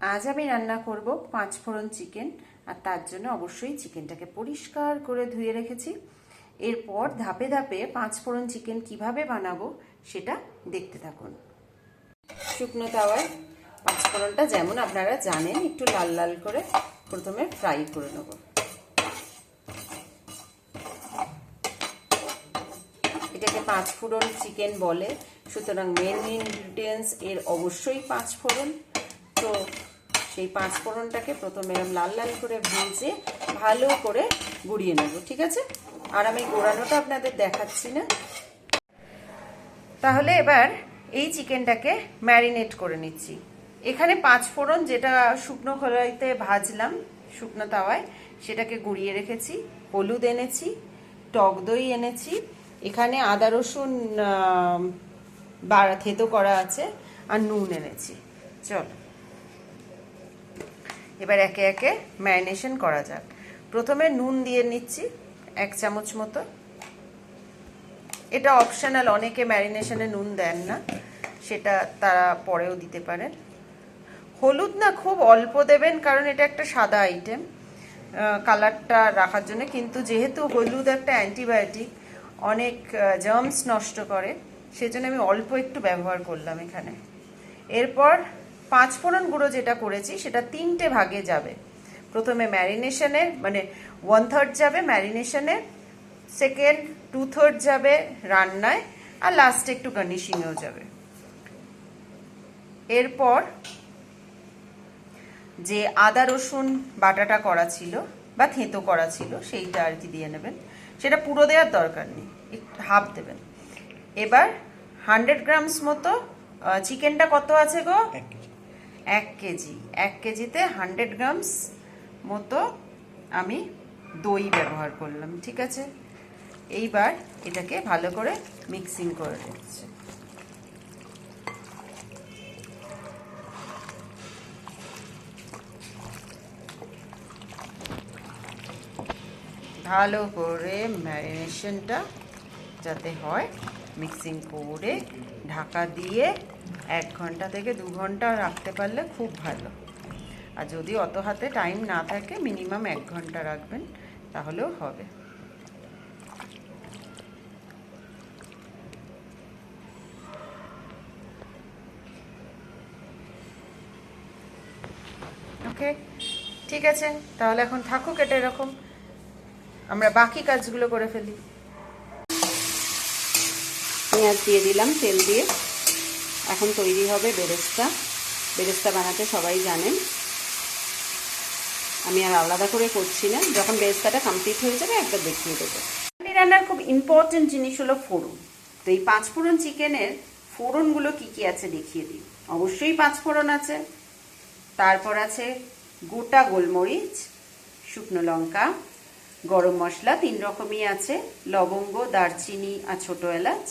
আজ আমি রান্না করব পাঁচ ফোড়ন চিকেন, আর তার জন্য অবশ্যই চিকেনটাকে পরিষ্কার করে ধুয়ে রেখেছি। এরপর ধাপে ধাপে পাঁচ ফোড়ন চিকেন কীভাবে বানাবো সেটা দেখতে থাকুন। শুকনো তাওয়ায় পাঁচ ফোড়নটা যেমন আপনারা জানেন, একটু লাল লাল করে প্রথমে ফ্রাই করে নেব। এটাকে পাঁচ ফোড়ন চিকেন বলে, সুতরাং মেন ইনগ্রিডিয়েন্টস এর অবশ্যই পাঁচ ফোড়ন তো সেই পাঁচ ফোড়নটাকে প্রথমে লাল লাল করে ভেজে ভালো করে গুঁড়িয়ে নেব, ঠিক আছে? আর আমি গোড়ানোটা আপনাদের দেখাচ্ছি না। তাহলে এবার এই চিকেনটাকে ম্যারিনেট করে নিচ্ছি। এখানে পাঁচ ফোড়ন যেটা শুকনো খোলাইতে ভাজলাম, শুকনো তাওয়ায়, সেটাকে গুঁড়িয়ে রেখেছি, হলুদ এনেছি, টক দই এনেছি, এখানে আদা রসুন বাড়া থেতো করা আছে, আর নুন এনেছি। চল। এবার একে একে ম্যারিনেশন করা যাক। প্রথমে নুন দিয়ে নিচ্ছি, এক চামচ মতো। এটা অপশনাল, অনেকে ম্যারিনেশনে নুন দেন না, সেটা তারা পরেও দিতে পারেন। হলুদ না খুব অল্প দেবেন, কারণ এটা একটা সাদা আইটেম কালারটা রাখার জন্য। কিন্তু যেহেতু হলুদ একটা অ্যান্টিবায়োটিক অনেক জার্মস নষ্ট করে, সেজন্য আমি অল্প একটু ব্যবহার করলাম এখানে। এরপর পাঁচ ফোড়ন গুঁড়ো যেটা করেছি, সেটা তিনটে ভাগে যাবে। প্রথমে ম্যারিনেশনে মানে ওয়ান থার্ড যাবে ম্যারিনেশনে সেকেন্ড টু থার্ড যাবে রান্নায়, আর লাস্টে একটু গার্নিশিংয়েও যাবে। এরপর যে আদা, রসুন বাটাটা করা ছিল, বা থেঁতো করা ছিল, সেইটা আর কি দিয়ে নেবেন। সেটা পুরো দেওয়ার দরকার নেই, একটু হাফ দেবেন। এবার হান্ড্রেড গ্রামস মতো চিকেনটা কত আছে গো? এক কেজি। এক কেজিতে হান্ড্রেড গ্রামস মতো আমি দই ব্যবহার করলাম, ঠিক আছে? এইবার এটাকে ভালো করে মিক্সিং করে নিচ্ছে। ভালো করে ম্যারিনেশনটা যাতে হয়, মিক্সিং করে ঢাকা দিয়ে এক ঘণ্টা থেকে দু ঘণ্টা রাখতে পারলে খুব ভালো। আর যদি অত হাতে টাইম না থাকে মিনিমাম এক ঘণ্টা রাখবেন, তাহলেও হবে। ওকে ঠিক আছে। তাহলে এখন থাকুক এটা এরকম। আমরা বাকি কাজগুলো করে ফেলি। পেঁয়াজ দিয়ে দিলাম, তেল দিয়ে। এখন তৈরি হবে বেরেস্তা। বেরেস্তা বানাতে সবাই জানেন। আমি আর আলাদা করে করছি না। যখন বেরেস্তাটা কমপ্লিট হয়ে যাবে একবার দেখিয়ে দেবো। রান্নার খুব ইম্পর্টেন্ট জিনিস হলো ফোড়ন। তো এই পাঁচ ফোড়ন চিকেনের ফোড়নগুলো কি কি আছে দেখিয়ে দিই। অবশ্যই পাঁচ ফোড়ন আছে। তারপর আছে গোটা গোলমরিচ, শুকনো লঙ্কা, গরম মশলা, তিন রকমই আছে, লবঙ্গ, দারচিনি আর ছোটো এলাচ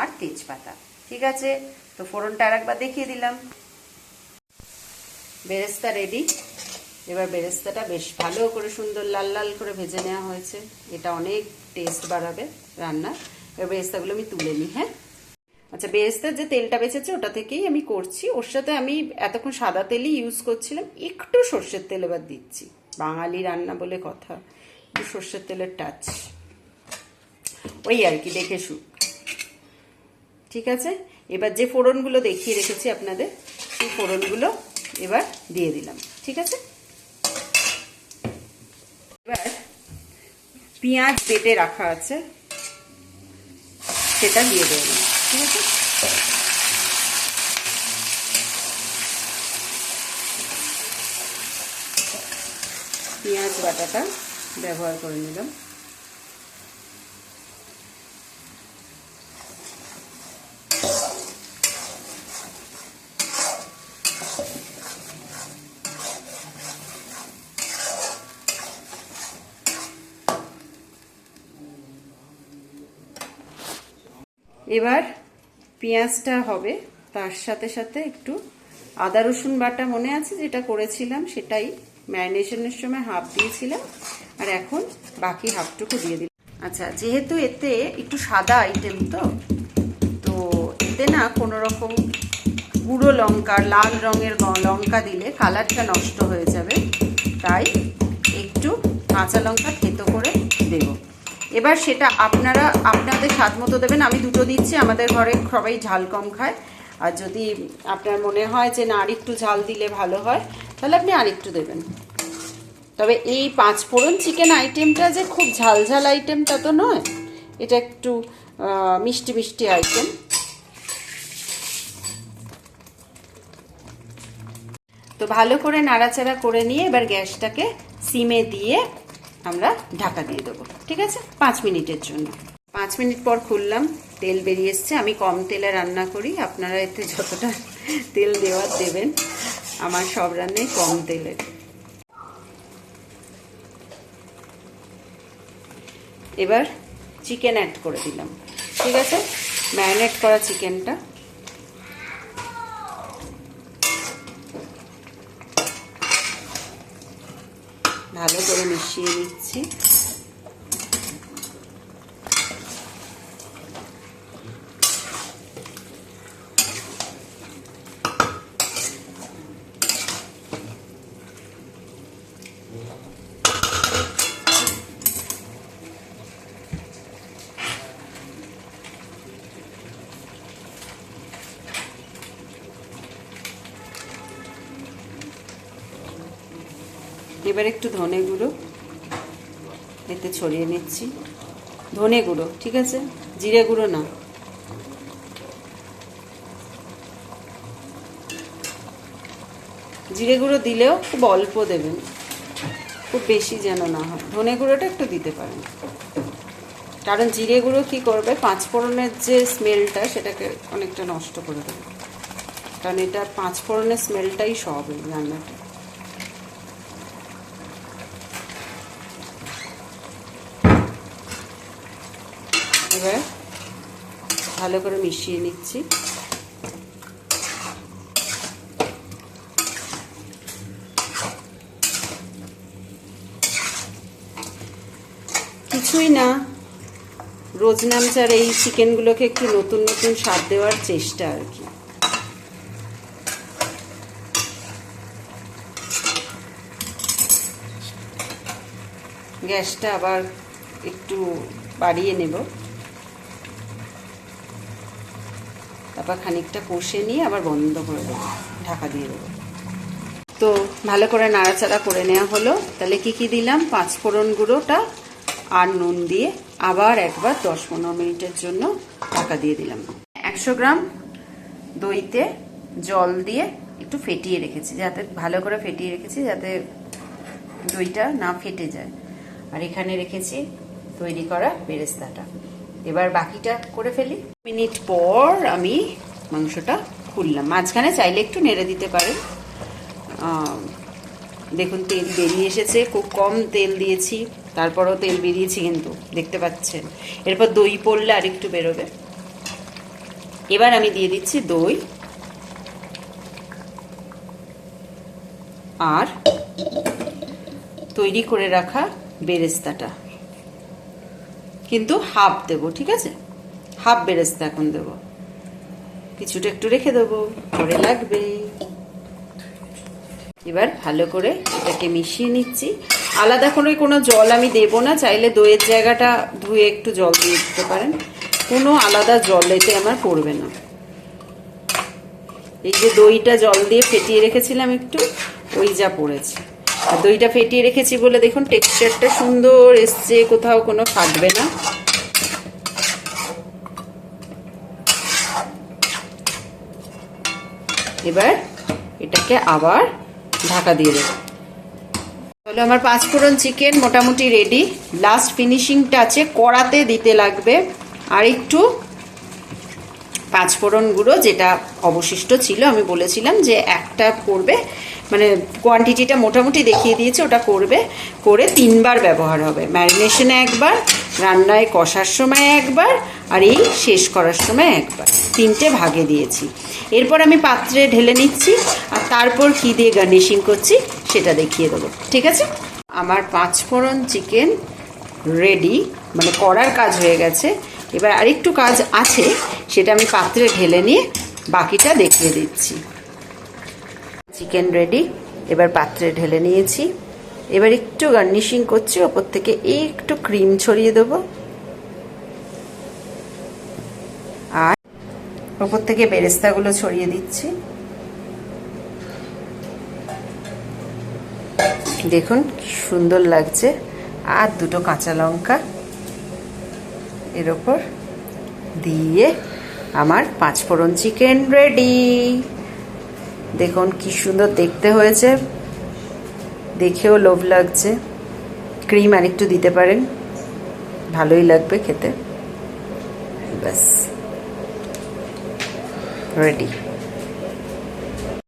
আর তেজপাতা। ঠিক আছে? তো ফোড়নটা আর একবার দেখিয়ে দিলাম। বেরেস্তা রেডি এবার বেরেস্তাটা বেশ ভালো করে সুন্দর লাল লাল করে ভেজে নেওয়া হয়েছে। এটা অনেক টেস্ট বাড়াবে রান্না। এবার বেরেস্তাগুলো আমি তুলে নিই হ্যাঁ? আচ্ছা বেরেস্তার যে তেলটা বেঁচেছে, ওটা থেকেই আমি করছি। ওর সাথে আমি এতক্ষণ সাদা তেলই ইউজ করছিলাম। একটু সর্ষের তেল এবার দিচ্ছি। বাঙালি রান্না বলে কথা। একটু সর্ষের তেলের টাচ ওই আর কি, দেখে শুক ঠিক আছে? এবার যে ফোড়নগুলো দেখিয়ে রেখেছি আপনাদের, সেই ফোড়নগুলো এবার দিয়ে দিলাম, ঠিক আছে? এবার পেঁয়াজ বেটে রাখা আছে, সেটা দিয়ে দেবেন ঠিক আছে? পেঁয়াজ বাটাটা ব্যবহার করে নিলাম। এবার পেঁয়াজটা হবে, তার সাথে সাথে একটু আদা, রসুন বাটা মনে আছে যেটা করেছিলাম, সেটাই ম্যারিনেশনের সময় হাফ দিয়েছিলাম, আর এখন বাকি হাফটুকু দিয়ে দিলাম। আচ্ছা যেহেতু এতে একটু সাদা আইটেম তো তো এতে না কোনো রকম গুঁড়ো লঙ্কা লাল রঙের লঙ্কা দিলে কালারটা নষ্ট হয়ে যাবে, তাই একটু কাঁচা লঙ্কা এবার সেটা আপনারা, আপনাদের স্বাদ মতো দেবেন। আমি দুটো দিচ্ছি, আমাদের ঘরে সবাই ঝাল কম খায়। আর যদি আপনার মনে হয় যে না, আরেকটু ঝাল দিলে ভালো হয়, তাহলে আপনি আরেকটু দেবেন। তবে এই পাঁচ ফোড়ন চিকেন আইটেমটা যে খুব ঝাল ঝাল আইটেমটা তো নয়, এটা একটু মিষ্টি মিষ্টি আইটেম। তো ভালো করে নাড়াচাড়া করে নিয়ে এবার গ্যাসটাকে সিমে দিয়ে আমরা ঢাকা দিয়ে দেবো, ঠিক আছে? পাঁচ মিনিটের জন্য। পাঁচ মিনিট পর খুললাম, তেল বেরিয়ে এসছে। আমি কম তেলে রান্না করি, আপনারা এতে যতটা তেল দেওয়ার দেবেন, আমার সব রান্নাই কম তেলের। এবার চিকেন অ্যাড করে দিলাম, ঠিক আছে? ম্যারিনেট করা চিকেনটা। ভালো করে মিশিয়ে নিচ্ছি। এবার একটু ধনে গুঁড়ো, এতে ছড়িয়ে নিচ্ছি। ধনে গুঁড়ো, ঠিক আছে? জিরে গুঁড়ো না। জিরে গুঁড়ো দিলেও খুব অল্প দেবেন। খুব বেশি যেন না হয়। ধনে গুঁড়োটা একটু দিতে পারেন। কারণ জিরে গুঁড়ো কী করবে? পাঁচ ফোড়নের যে স্মেলটা, সেটাকে অনেকটা নষ্ট করে দেবে। কারণ এটা পাঁচ ফোড়নের স্মেলটাই সব এই রান্নাটা। এবার ভালো করে মিশিয়ে নিচ্ছি। কিছুই না রোজ নামচার এই চিকেনগুলোকে একটু নতুন নতুন স্বাদ দেওয়ার চেষ্টা আর কি। গ্যাসটা আবার একটু বাড়িয়ে নেব। তারপর খানিকটা কষে নিয়ে আবার বন্ধ করে দেবো, ঢাকা দিয়ে দেবো। তো ভালো করে নাড়াচাড়া করে নেওয়া হলো। তাহলে কি কি দিলাম? পাঁচ ফোড়ন গুঁড়োটা আর নুন দিয়ে আবার একবার দশ পনেরো মিনিটের জন্য ঢাকা দিয়ে দিলাম। একশো গ্রাম দইতে জল দিয়ে একটু ফেটিয়ে রেখেছি, যাতে ভালো করে ফেটিয়ে রেখেছি যাতে দইটা না ফেটে যায়। আর এখানে রেখেছি তৈরি করা বেরেস্তাটা। এবার বাকিটা করে ফেলি। মিনিট পর আমি মাংসটা খুললাম। মাঝখানে চাইলে একটু নেড়ে দিতে পারেন। দেখুন, তেল বেরিয়ে এসেছে। খুব কম তেল দিয়েছি। তারপরও তেল বেরিয়েছি কিন্তু, দেখতে পাচ্ছেন। এরপর দই পড়লে আর একটু বেরোবে। এবার আমি দিয়ে দিচ্ছি দই আর তৈরি করে রাখা বেরেস্তাটা। কিন্তু হাফ দেবো, ঠিক আছে? হাফ বেরেস্তা এখন দেবো। কিছুটা একটু রেখে দেবো, পরে লাগবে। এবার ভালো করে এটাকে মিশিয়ে নিচ্ছি। আলাদা করে কোনো জল আমি দেবো না, চাইলে দইয়ের জায়গাটা ধুয়ে একটু জল দিয়ে দিতে পারেন। কোনো আলাদা জল এতে আমার পড়বে না। এই যে দইটা জল দিয়ে ফেটিয়ে রেখেছিলাম একটু, ওই যা পড়েছে। আর দইটা ফেটিয়ে রেখেছি বলে দেখুন টেক্সচারটা সুন্দর এসছে, কোথাও কোনো ফাটবে না। এবার এটাকে আবার ঢাকা দিয়ে দেবো। তাহলে আমার পাঁচফোড়ন চিকেন মোটামুটি রেডি লাস্ট ফিনিশিং টাচে কড়াতে দিতে লাগবে। আর একটু পাঁচফোড়ন গুঁড়ো, যেটা অবশিষ্ট ছিল, আমি বলেছিলাম যে একটা করবে মানে কোয়ান্টিটিটা মোটামুটি দেখিয়ে দিয়েছে, ওটা করবে। করে তিনবার ব্যবহার হবে। ম্যারিনেশনে একবার, রান্নায় কষার সময় একবার, আর এই শেষ করার সময় একবার। তিনটে ভাগে দিয়েছি। এরপর আমি পাত্রে ঢেলে নিচ্ছি, আর তারপর কী দিয়ে গার্নিশিং করছি, সেটা দেখিয়ে দেবো। ঠিক আছে? আমার পাঁচ পাঁচফোড়ন চিকেন রেডি মানে করার কাজ হয়ে গেছে। এবার আরেকটু কাজ আছে, সেটা আমি পাত্রে ঢেলে নিয়ে বাকিটা দেখিয়ে দিচ্ছি। চিকেন রেডি এবার পাত্রে ঢেলে নিয়েছি। এবার একটু গার্নিশিং করছি, ওপর থেকে একটু ক্রিম ছড়িয়ে দেবো। আর ওপর থেকে বেরেস্তাগুলো ছড়িয়ে দিচ্ছি। দেখুন, সুন্দর লাগছে। আর দুটো কাঁচা লঙ্কা এর ওপর দিয়ে আমার পাঁচফোড়ন চিকেন রেডি দেখুন কি সুন্দর দেখতে হয়েছে। দেখেও লোভ লাগছে। ক্রিম আরেকটু দিতে পারেন। ভালোই লাগবে খেতে। ব্যাস। রেডি।